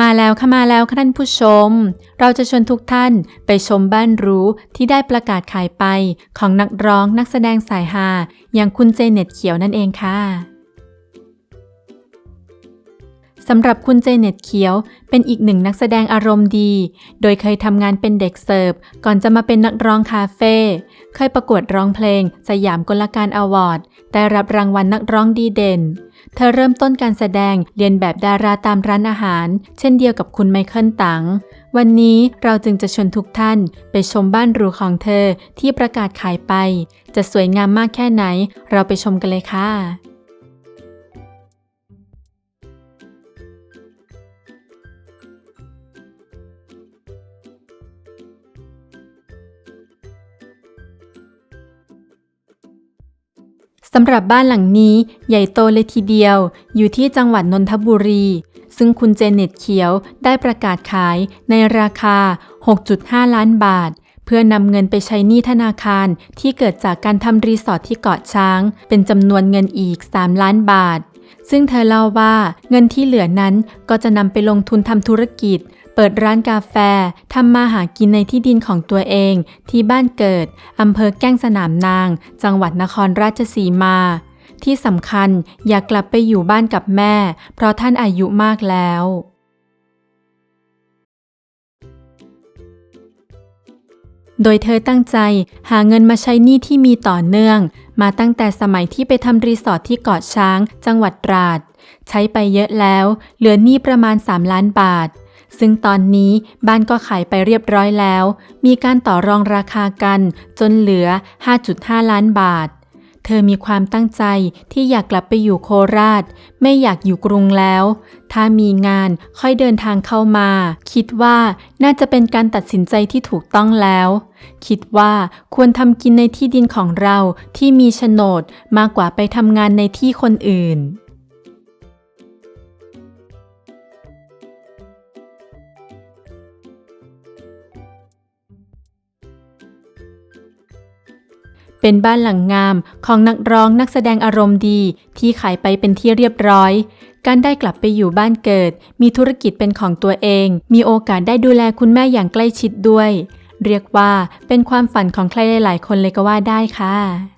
มาแล้วค่ะมาแล้วค่ะท่านผู้ชม เราจะชวนทุกท่านไปชมบ้านรู้ที่ได้ประกาศขายไปของนักร้องนักแสดงสายฮาอย่างคุณเจเน็ตเขียวนั่นเองค่ะ สำหรับคุณเจเน็ตเขียว เป็นอีกหนึ่งนักแสดงอารมณ์ดี โดยเคยทำงานเป็นเด็กเสิร์ฟ ก่อนจะมาเป็นนักร้องคาเฟ่ เคยประกวดร้องเพลง สยามกลการอวอร์ด ได้รับรางวัลนักร้องดีเด่น เธอเริ่มต้นการแสดงเรียนแบบดาราตามร้านอาหาร เช่นเดียวกับคุณไมเคิลตัง วันนี้เราจึงจะชวนทุกท่านไปชมบ้านหรูของเธอที่ประกาศขายไป จะสวยงามมากแค่ไหน เราไปชมกันเลยค่ะ สำหรับบ้านหลังนี้ใหญ่โตเลยทีเดียว อยู่ที่จังหวัดนนทบุรี ซึ่งคุณเจเน็ตเขียวได้ประกาศขายในราคา 6.5 ล้านบาท เพื่อนำเงินไปใช้หนี้ธนาคารที่เกิดจากการทำรีสอร์ทที่เกาะช้าง เป็นจำนวนเงินอีก 3 ล้านบาทซึ่งเธอเล่าว่าเงินที่เหลือนั้นก็จะนำไปลงทุนทำธุรกิจ เปิดร้านกาแฟทำมาหากินในที่ดินของตัวเอง ที่บ้านเกิดอำเภอแก้งสนามนาง จังหวัดนครราชสีมา ที่สำคัญอยากกลับไปอยู่บ้านกับแม่ เพราะท่านอายุมากแล้วโดยเธอตั้งใจหาเงินมาใช้หนี้ที่มีต่อเนื่อง มาตั้งแต่สมัยที่ไปทำรีสอร์ทที่เกาะช้าง จังหวัดตราด ใช้ไปเยอะแล้ว เหลือหนี้ประมาณ 3 ล้านบาท ซึ่งตอนนี้บ้านก็ขายไปเรียบร้อยแล้ว มีการต่อรองราคากันจนเหลือ 5.5 ล้านบาท เธอมีความตั้งใจที่อยากกลับไปอยู่โคราช ไม่อยากอยู่กรุงแล้ว ถ้ามีงานค่อยเดินทางเข้ามา คิดว่าน่าจะเป็นการตัดสินใจที่ถูกต้องแล้ว คิดว่าควรทำกินในที่ดินของเราที่มีโฉนดมากกว่าไปทำงานในที่คนอื่น เป็นบ้านหลังงามของนักร้องนักแสดงอารมณ์ดีที่ขายไปเป็นที่เรียบร้อย การได้กลับไปอยู่บ้านเกิด มีธุรกิจเป็นของตัวเอง มีโอกาสได้ดูแลคุณแม่อย่างใกล้ชิดด้วย เรียกว่าเป็นความฝันของใครหลายๆคนเลยก็ว่าได้ค่ะ